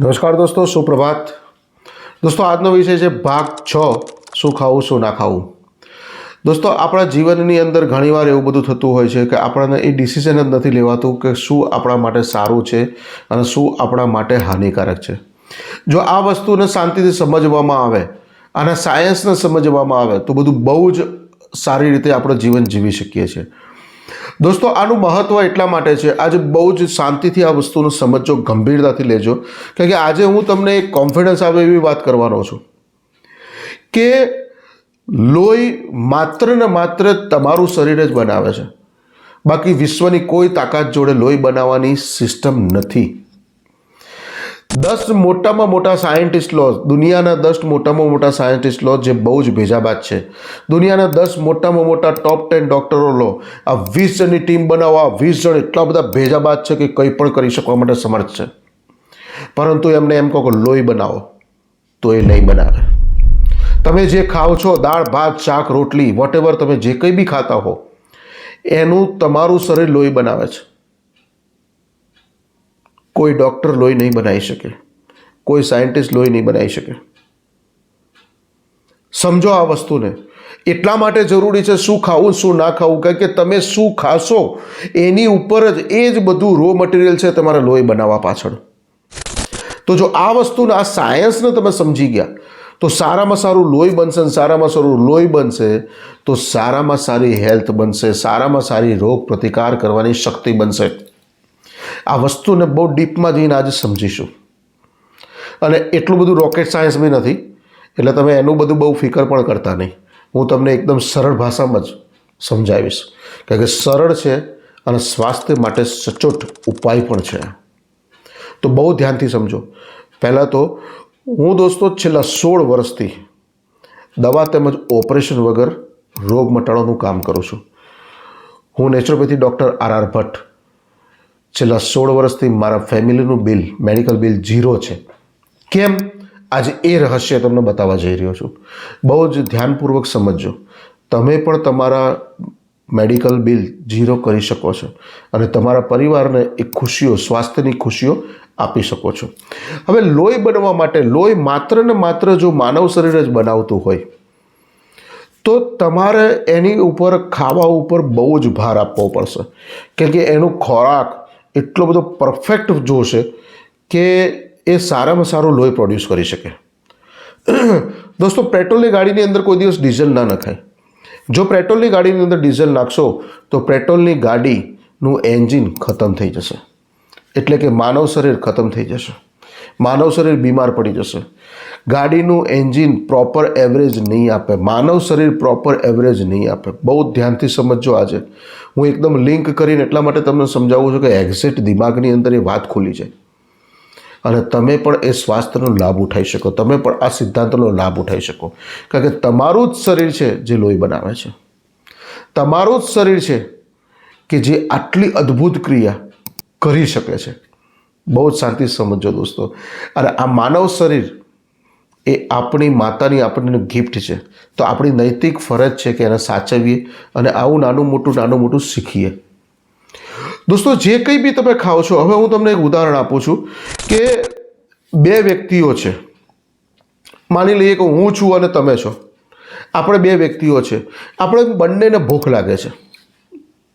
નમસ્કાર દોસ્તો, સુપ્રભાત. દોસ્તો, આજનો વિષય છે ભાગ છ, શું ખાવું, શું ના ખાવું. દોસ્તો, આપણા જીવનની અંદર ઘણીવાર એવું બધું થતું હોય છે કે આપણને એ ડિસિઝન જ નથી લેવાતું કે શું આપણા માટે સારું છે અને શું આપણા માટે હાનિકારક છે. જો આ વસ્તુને શાંતિથી સમજવામાં આવે અને સાયન્સને સમજવામાં આવે તો બધું બહુ જ સારી રીતે આપણે જીવન જીવી શકીએ છીએ. દોસ્તો, આનું મહત્ત્વ એટલા માટે છે, આજે બહુ જ શાંતિથી આ વસ્તુનું સમજો, ગંભીરતાથી લેજો. કારણ કે આજે હું તમને એક કોન્ફિડન્સ આવે એવી વાત કરવાનો છું કે લોહી માત્ર ને માત્ર તમારું શરીર જ બનાવે છે. બાકી વિશ્વની કોઈ તાકાત જોડે લોહી બનાવવાની સિસ્ટમ નથી. દસ મોટામાં મોટા સાયન્ટિસ્ટ લો દુનિયાના દસ મોટામાં મોટા સાયન્ટિસ્ટ લો જે બહુ જ ભેજાબાદ છે. દુનિયાના દસ મોટામાં મોટા ટોપ ટેન ડૉક્ટરો લો. આ વીસ જણની ટીમ બનાવો, આ વીસ જણ એટલા બધા ભેજાબાદ છે કે કંઈ પણ કરી શકવા માટે સમર્થ છે. પરંતુ એમને એમ કહો કે લોહી બનાવો, તો એ નહીં બનાવે. તમે જે ખાઓ છો, દાળ, ભાત, શાક, રોટલી વોટ તમે જે કંઈ બી ખાતા હો, એનું તમારું શરીર લોહી બનાવે છે. કોઈ ડૉક્ટર લોહી નહીં બનાવી શકે. કોઈ સાયન્ટિસ્ટ લોહી નહીં બનાવી શકે. સમજો આ વસ્તુને. એટલા માટે જરૂરી છે શું ખાવું, શું ના ખાવું? કારણ કે તમે શું ખાશો, એની ઉપર જ એ જ બધું રો મટીરિયલ છે તમારે લોહી બનાવવા પાછળ. તો જો આ વસ્તુને, આ સાયન્સને તમે સમજી ગયા, તો સારામાં સારું લોહી બનશે અને સારામાં સારું લોહી બનશે, તો સારામાં સારી હેલ્થ બનશે, સારામાં સારી રોગ પ્રતિકાર કરવાની શક્તિ બનશે. આ વસ્તુને બહુ ડીપમાં જઈને આજે સમજીશું. અને એટલું બધું રોકેટ સાયન્સ બી નથી, એટલે તમે એનું બધું બહુ ફિકર પણ કરતા નહીં. હું તમને એકદમ સરળ ભાષામાં જ સમજાવીશ કારણ કે સરળ છે અને સ્વાસ્થ્ય માટે સચોટ ઉપાય પણ છે. તો બહુ ધ્યાનથી સમજો. પહેલાં તો હું દોસ્તો છેલ્લા સોળ વર્ષથી દવા તેમજ ઓપરેશન વગર રોગ મટાડવાનું કામ કરું છું. હું naturopathy doctor R R Bhatt. છેલ્લા સોળ વર્ષથી મારા ફેમિલીનું બિલ, મેડિકલ બિલ ઝીરો છે. કેમ? આજે એ રહસ્ય તમને બતાવવા જઈ રહ્યો છું. બહુ જ ધ્યાનપૂર્વક સમજજો. તમે પણ તમારા મેડિકલ બિલ ઝીરો કરી શકો છો અને તમારા પરિવારને એ ખુશીઓ, સ્વાસ્થ્યની ખુશીઓ આપી શકો છો. હવે લોહી બનવા માટે, લોહી માત્ર ને માત્ર જો માનવ શરીર જ બનાવતું હોય, તો તમારે એની ઉપર, ખાવા ઉપર બહુ જ ભાર આપવો પડશે. કેમ કે એનું ખોરાક એટલો બધો પરફેક્ટ જોશે કે એ સારામાં સારું લોહી પ્રોડ્યુસ કરી શકે. દોસ્તો, પેટ્રોલની ગાડીની અંદર કોઈ દિવસ ડીઝલ ના નખાય. જો પેટ્રોલની ગાડીની અંદર ડીઝલ નાખશો, તો પેટ્રોલની ગાડીનું એન્જિન ખતમ થઈ જશે. એટલે કે માનવ શરીર ખતમ થઈ જશે. માનવ શરીર બીમાર પડી જશે. ગાડીનું એન્જિન પ્રોપર એવરેજ નહીં આપે. માનવ શરીર પ્રોપર એવરેજ નહીં આપે. બહુ ધ્યાનથી સમજજો આજે. હું એકદમ લિંક કરીને એટલા માટે તમને સમજાવું છું કે એક્ઝેક્ટ દિમાગની અંદર એ વાત ખુલી જાય. અને તમે પણ એ સ્વાસ્થ્યનો લાભ ઉઠાવી શકો. તમે પણ આ સિદ્ધાંતનો લાભ ઉઠાવી શકો. કારણ કે તમારું જ શરીર છે જે લોહી બનાવે છે. તમારું જ શરીર છે કે જે આટલી અદ્ભુત ક્રિયા કરી શકે છે. બહુ જ શાંતિ સમજો દોસ્તો. અને આ માનવ શરીર એ આપણી માતાની આપણને ગિફ્ટ છે. તો આપણી નૈતિક ફરજ છે કે એને સાચવીએ અને આવું નાનું મોટું નાનું મોટું શીખીએ. દોસ્તો, જે કંઈ બી તમે ખાઓ છો, હવે હું તમને એક ઉદાહરણ આપું છું કે બે વ્યક્તિઓ છે. માની લઈએ કે હું છું અને તમે છો. આપણે બે વ્યક્તિઓ છે. આપણે બંનેને ભૂખ લાગે છે.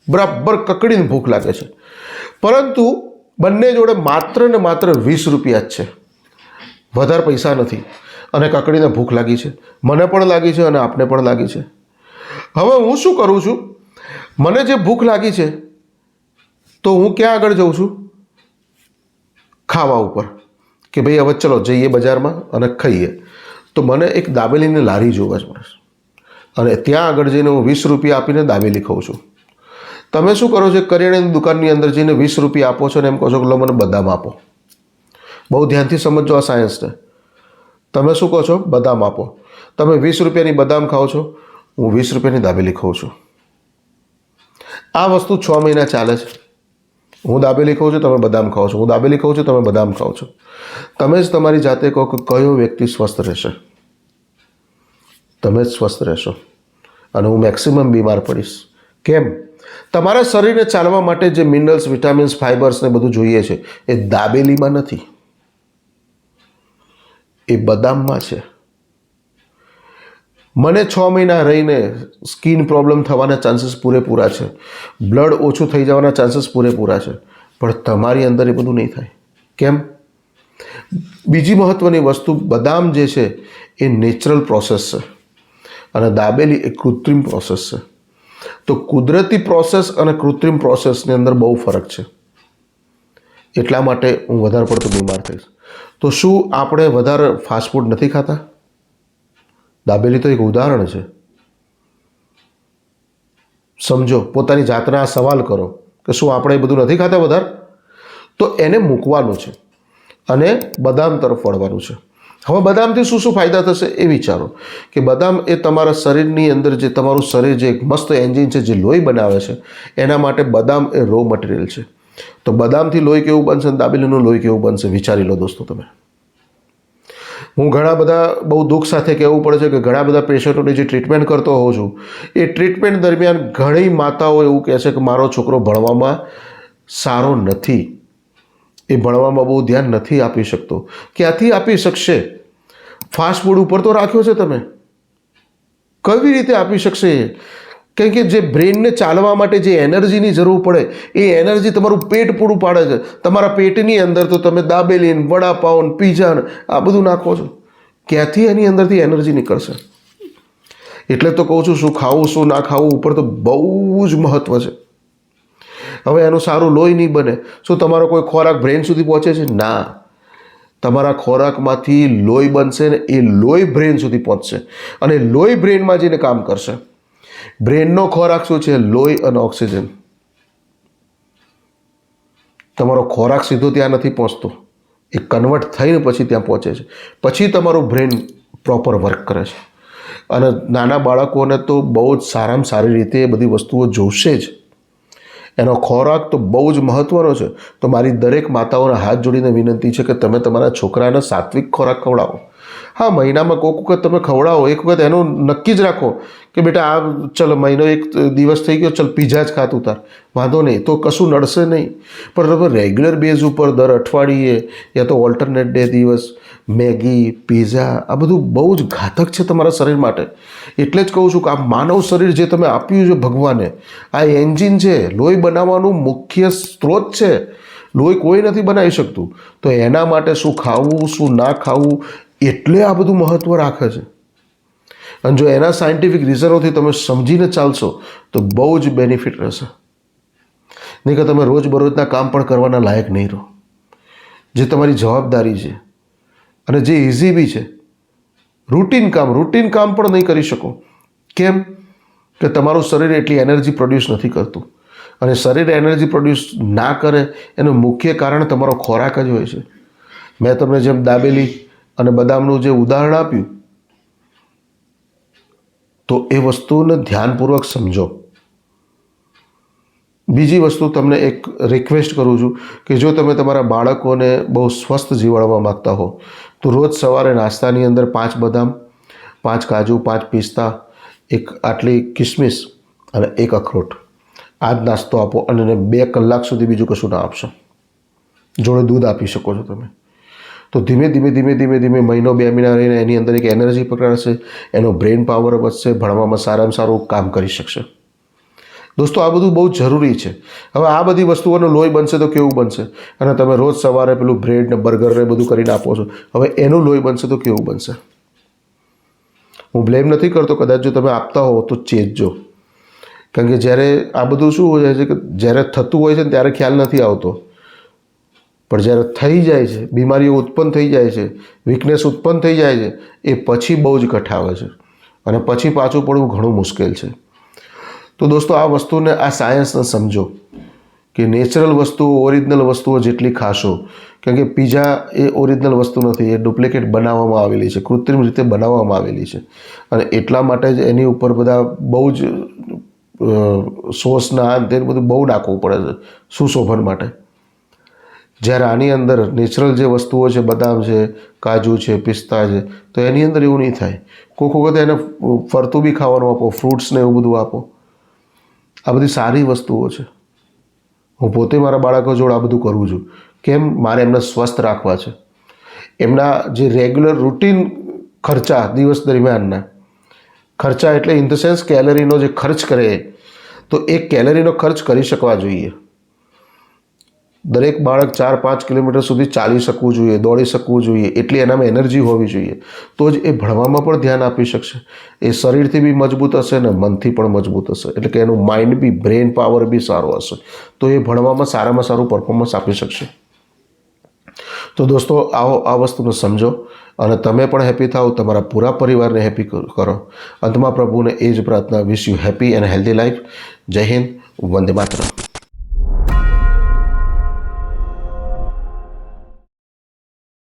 બરાબર કકડીને ભૂખ લાગે છે. પરંતુ બંને જોડે માત્ર ને માત્ર વીસ રૂપિયા જ છે. વધારે પૈસા નથી. અને કકડીને ભૂખ લાગી છે. મને પણ લાગી છે અને આપને પણ લાગી છે. હવે હું શું કરું છું? મને જે ભૂખ લાગી છે, તો હું ક્યાં આગળ જઉં છું? ખાવા ઉપર. કે ભાઈ હવે ચલો જઈએ બજારમાં અને ખાઈએ. તો મને એક દાબેલીની લારી જોવા જ મળે અને ત્યાં આગળ જઈને હું વીસ રૂપિયા આપીને દાબેલી ખાઉં છું. તમે શું કરો છો? કરિયાણાની દુકાનની અંદર જઈને વીસ રૂપિયા આપો છો ને એમ કહો છો કે લો, મને બદામ આપો. બહુ ધ્યાનથી સમજો આ સાયન્સને તમે શું કહો છો? બદામ આપો. તમે વીસ રૂપિયાની બદામ ખાઓ છો? હું વીસ રૂપિયાની દાબેલી ખાઉં છું. આ વસ્તુ છ મહિના ચાલે છે. હું દાબેલી ખાઉં છું, તમે બદામ ખાઓ છો. હું દાબેલી ખાઉં છું, તમે બદામ ખાઓ છો. તમે જ તમારી જાતે કહો કે કયો વ્યક્તિ સ્વસ્થ રહેશે. તમે જ સ્વસ્થ રહેશો. અને હું મેક્સિમમ બીમાર પડીશ. કેમ? તમારા શરીરને ચાલવા માટે જે મિનરલ્સ વિટામિન્સ ફાઇબર્સ ને બધું જોઈએ છે, એ દાબેલીમાં નથી. એ બદામમાં છે. મને છ મહિના રહીને સ્કિન પ્રોબ્લેમ થવાના ચાન્સીસ પૂરેપૂરા છે. બ્લડ ઓછું થઈ જવાના ચાન્સીસ પૂરેપૂરા છે. પણ તમારી અંદર એ બધું નહીં થાય. કેમ? બીજી મહત્ત્વની વસ્તુ, બદામ જે છે, એ નેચરલ પ્રોસેસ છે. અને દાબેલી એ કૃત્રિમ પ્રોસેસ છે. તો કુદરતી પ્રોસેસ અને કૃત્રિમ પ્રોસેસની અંદર બહુ ફરક છે. એટલા માટે હું વધારે પડતો બીમાર થઈશ. તો શું આપણે વધારે ફાસ્ટફૂડ નથી ખાતા? દાબેલી તો એક ઉદાહરણ છે. સમજો, પોતાની જાતના આ સવાલ કરો કે શું આપણે એ બધું નથી ખાતા વધારે? તો એને મૂકવાનું છે અને બદામ તરફ વળવાનું છે. હવે બદામથી શું શું ફાયદા થશે એ વિચારો કે બદામ એ તમારા શરીરની અંદર જે તમારું શરીર જે એક મસ્ત એન્જિન છે, જે લોહી બનાવે છે, એના માટે બદામ એ રો મટીરિયલ છે. તો બદામથી લોહી કેવું બનશે અને દાબેલીનું લોહી કેવું બનશે, વિચારી લો દોસ્તો તમે. હું ઘણા બધા બહુ દુઃખ સાથે કહેવું પડે છે કે ઘણા બધા પેશન્ટોની જે ટ્રીટમેન્ટ કરતો હોઉં છું, એ ટ્રીટમેન્ટ દરમિયાન ઘણી માતાઓ એવું કહે છે કે મારો છોકરો ભણવામાં સારો નથી. એ ભણવામાં બહુ ધ્યાન નથી આપી શકતો. ક્યાંથી આપી શકશે? ફાસ્ટ ફૂડ ઉપર તો રાખ્યો છે તમે. કેવી રીતે આપી શકશે એ? કેમ કે જે બ્રેનને ચાલવા માટે જે એનર્જીની જરૂર પડે, એ એનર્જી તમારું પેટ પૂરું પાડે છે. તમારા પેટની અંદર તો તમે દાબેલીન, વડાપાઉન વડાપાઉં ને પીઝા ને આ બધું નાખો છો. ક્યાંથી એની અંદરથી એનર્જી નીકળશે? એટલે તો કહું છું, શું ખાવું, શું ના ખાવું ઉપર તો બહુ જ મહત્ત્વ છે. હવે એનું સારું લોહી નહીં બને. શું તમારો કોઈ ખોરાક બ્રેન સુધી પહોંચે છે? ના. તમારા ખોરાકમાંથી લોહી બનશે ને એ લોહી બ્રેન સુધી પહોંચશે. અને લોહી બ્રેનમાં જઈને કામ કરશે. બ્રેનનો ખોરાક શું છે? લોહી અને ઓક્સિજન. તમારો ખોરાક સીધો ત્યાં નથી પહોંચતો. એ કન્વર્ટ થઈને પછી ત્યાં પહોંચે છે. પછી તમારું બ્રેન પ્રોપર વર્ક કરે છે. અને નાના બાળકોને તો બહુ જ સારામાં સારી રીતે એ બધી વસ્તુઓ જોશે જ. એનો ખોરાક તો બહુ જ મહત્ત્વનો છે. તો મારી દરેક માતાઓને હાથ જોડીને વિનંતી છે કે તમે તમારા છોકરાને સાત્વિક ખોરાક ખવડાવો. હા, મહિનામાં કોઈક વખત તમે ખવડાવો, એક વખત એનું નક્કી જ રાખો કે બેટા આ ચલ મહિનો એક દિવસ થઈ ગયો, ચલ પીઝા જ ખાતું તાર. વાંધો નહીં, તો કશું નડશે નહીં. પણ તમે રેગ્યુલર બેઝ ઉપર દર અઠવાડિયે યા તો ઓલ્ટરનેટ ડે દિવસ, મેગી, પીઝા, આ બધું બહુ જ ઘાતક છે તમારા શરીર માટે. એટલે જ કહું છું કે આ માનવ શરીર જે તમે આપ્યું છે ભગવાને, આ એન્જિન છે, લોહી બનાવવાનું મુખ્ય સ્ત્રોત છે. લોહી કોઈ નથી બનાવી શકતું. તો એના માટે શું ખાવું, શું ના ખાવું એટલે આ બધું મહત્ત્વ રાખે છે. અને જો એના સાયન્ટિફિક રીઝનોથી તમે સમજીને ચાલશો, તો બહુ જ બેનિફિટ રહેશે. નહીં કે તમે રોજબરોજના કામ પણ કરવાના લાયક નહીં રહો. જે તમારી જવાબદારી છે અને જે ઇઝી બી છે રૂટીન કામ રૂટીન કામ પણ નહીં કરી શકો. કેમ? કે તમારું શરીર એટલી એનર્જી પ્રોડ્યુસ નથી કરતું. અને શરીર એનર્જી પ્રોડ્યુસ ના કરે, એનું મુખ્ય કારણ તમારો ખોરાક જ હોય છે. મેં તમને જેમ દાબેલી અને બદામનું જે ઉદાહરણ આપ્યું, તો એ વસ્તુને ધ્યાનપૂર્વક સમજો. બીજી વસ્તુ તમને એક રિક્વેસ્ટ કરું છું કે જો તમે તમારા બાળકોને બહુ સ્વસ્થ જીવાડવા માગતા હો, તો રોજ સવારે નાસ્તાની અંદર પાંચ બદામ, પાંચ કાજુ, પાંચ પિસ્તા, એક આટલી કિસમિસ અને એક અખરોટ. આ જ નાસ્તો આપો અને બે કલાક સુધી બીજું કશું ના આપશો. જોડે દૂધ આપી શકો છો તમે. તો ધીમે ધીમે ધીમે ધીમે ધીમે મહિનો બે મહિના રહીને એની અંદર એક એનર્જી પકડાશે, એનો બ્રેન પાવર વધશે, ભણવામાં સારામાં સારું કામ કરી શકશે. દોસ્તો, આ બધું બહુ જરૂરી છે. હવે આ બધી વસ્તુઓનો લોહી બનશે તો કેવું બનશે? અને તમે રોજ સવારે પેલું બ્રેડ ને બર્ગર ને બધું કરીને આપો છો. હવે એનું લોહી બનશે તો કેવું બનશે? હું બ્લેમ નથી કરતો, કદાચ જો તમે આપતા હો તો ચેતજો કારણ કે જ્યારે આ બધું શું હોય છે કે જ્યારે થતું હોય છે ને ત્યારે ખ્યાલ નથી આવતો. પણ જ્યારે થઈ જાય છે, બીમારીઓ ઉત્પન્ન થઈ જાય છે વીકનેસ ઉત્પન્ન થઈ જાય છે, એ પછી બહુ જ કઠાવે છે. અને પછી પાછું પડવું ઘણું મુશ્કેલ છે. તો દોસ્તો, આ વસ્તુને, આ સાયન્સને સમજો કે નેચરલ વસ્તુઓ ઓરિજિનલ વસ્તુઓ જેટલી ખાશો કેમ કે પીઝા એ ઓરિજિનલ વસ્તુ નથી, એ ડુપ્લિકેટ બનાવવામાં આવેલી છે, કૃત્રિમ રીતે બનાવવામાં આવેલી છે. અને એટલા માટે જ એની ઉપર બધા બહુ જ સોસના તે બધું બહુ નાખવું પડે છે, સુશોભન માટે. જ્યારે આની અંદર નેચરલ જે વસ્તુઓ છે, બદામ છે, કાજુ છે, પિસ્તા છે, તો એની અંદર એવું નહીં થાય. કોઈક વખતે એને ફરતું બી ખાવાનું આપો ફ્રૂટ્સને એવું બધું આપો. આ બધી સારી વસ્તુઓ છે. હું પોતે મારા બાળકો જોડે આ બધું કરું છું. કેમ? મારે એમને સ્વસ્થ રાખવા છે. એમના જે રેગ્યુલર રૂટીન ખર્ચા દિવસ દરમિયાનના, ખર્ચા એટલે ઇન ધ સેન્સ કેલરીનો જે ખર્ચ કરે, તો એ કેલરીનો ખર્ચ કરી શકવા જોઈએ. દરેક બાળક ચાર, પાંચ કિલોમીટર સુધી ચાલી શકવું જોઈએ, દોડી શકવું જોઈએ, એટલી એનામાં એનર્જી હોવી જોઈએ. તો જ એ ભણવામાં પણ ધ્યાન આપી શકશે. એ શરીરથી બી મજબૂત હશે ને મનથી પણ મજબૂત હશે. એટલે કે એનું માઇન્ડ બી બ્રેન પાવર બી સારો હશે. તો એ ભણવામાં સારામાં સારું પરફોર્મન્સ આપી શકશે. તો દોસ્તો, આવો આ વસ્તુને સમજો અને તમે પણ હેપી થાઓ, તમારા પૂરા પરિવારને હેપી કરો અંતમાં પ્રભુને એ જ પ્રાર્થના wish you happy and healthy life જય હિન્દ, વંદે માતરમ.